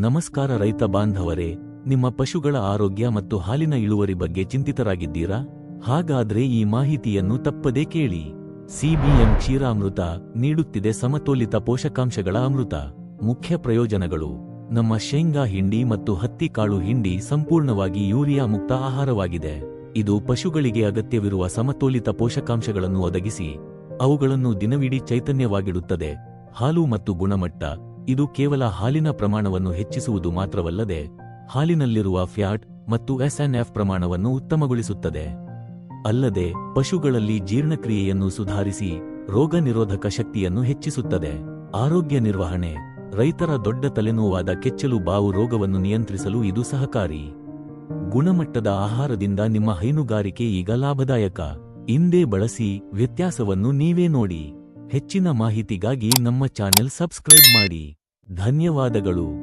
ನಮಸ್ಕಾರ ರೈತ ಬಾಂಧವರೇ, ನಿಮ್ಮ ಪಶುಗಳ ಆರೋಗ್ಯ ಮತ್ತು ಹಾಲಿನ ಇಳುವರಿ ಬಗ್ಗೆ ಚಿಂತಿತರಾಗಿದ್ದೀರಾ? ಹಾಗಾದ್ರೆ ಈ ಮಾಹಿತಿಯನ್ನು ತಪ್ಪದೇ ಕೇಳಿ. ಸಿಬಿಎಂ ಕ್ಷೀರಾಮೃತ ನೀಡುತ್ತಿದೆ ಸಮತೋಲಿತ ಪೋಷಕಾಂಶಗಳ ಅಮೃತ. ಮುಖ್ಯ ಪ್ರಯೋಜನಗಳು. ನಮ್ಮ ಶೇಂಗಾ ಹಿಂಡಿ ಮತ್ತು ಹತ್ತಿ ಕಾಳು ಹಿಂಡಿ ಸಂಪೂರ್ಣವಾಗಿ ಯೂರಿಯಾ ಮುಕ್ತ ಆಹಾರವಾಗಿದೆ. ಇದು ಪಶುಗಳಿಗೆ ಅಗತ್ಯವಿರುವ ಸಮತೋಲಿತ ಪೋಷಕಾಂಶಗಳನ್ನು ಒದಗಿಸಿ, ಅವುಗಳನ್ನು ದಿನವಿಡೀ ಚೈತನ್ಯವಾಗಿಡುತ್ತದೆ. ಹಾಲು ಮತ್ತು ಗುಣಮಟ್ಟ. ಇದು ಕೇವಲ ಹಾಲಿನ ಪ್ರಮಾಣವನ್ನು ಹೆಚ್ಚಿಸುವುದು ಮಾತ್ರವಲ್ಲದೆ, ಹಾಲಿನಲ್ಲಿರುವ ಫ್ಯಾಟ್ ಮತ್ತು ಎಸ್ಎನ್ಎಫ್ ಪ್ರಮಾಣವನ್ನು ಉತ್ತಮಗೊಳಿಸುತ್ತದೆ. ಅಲ್ಲದೆ, ಪಶುಗಳಲ್ಲಿ ಜೀರ್ಣಕ್ರಿಯೆಯನ್ನು ಸುಧಾರಿಸಿ ರೋಗ ನಿರೋಧಕ ಶಕ್ತಿಯನ್ನು ಹೆಚ್ಚಿಸುತ್ತದೆ. ಆರೋಗ್ಯ ನಿರ್ವಹಣೆ, ರೈತರ ದೊಡ್ಡ ತಲೆನೋವಾದ ಕೆಚ್ಚಲು ಬಾವು ರೋಗವನ್ನು ನಿಯಂತ್ರಿಸಲು ಇದು ಸಹಕಾರಿ. ಗುಣಮಟ್ಟದ ಆಹಾರದಿಂದ ನಿಮ್ಮ ಹೈನುಗಾರಿಕೆ ಈಗ ಲಾಭದಾಯಕ. ಇಂದೇ ಬಳಸಿ ವ್ಯತ್ಯಾಸವನ್ನು ನೀವೇ ನೋಡಿ. ಹೆಚ್ಚಿನ ಮಾಹಿತಿಗಾಗಿ ನಮ್ಮ ಚಾನೆಲ್ ಸಬ್ಸ್ಕ್ರೈಬ್ ಮಾಡಿ. ಧನ್ಯವಾದಗಳು.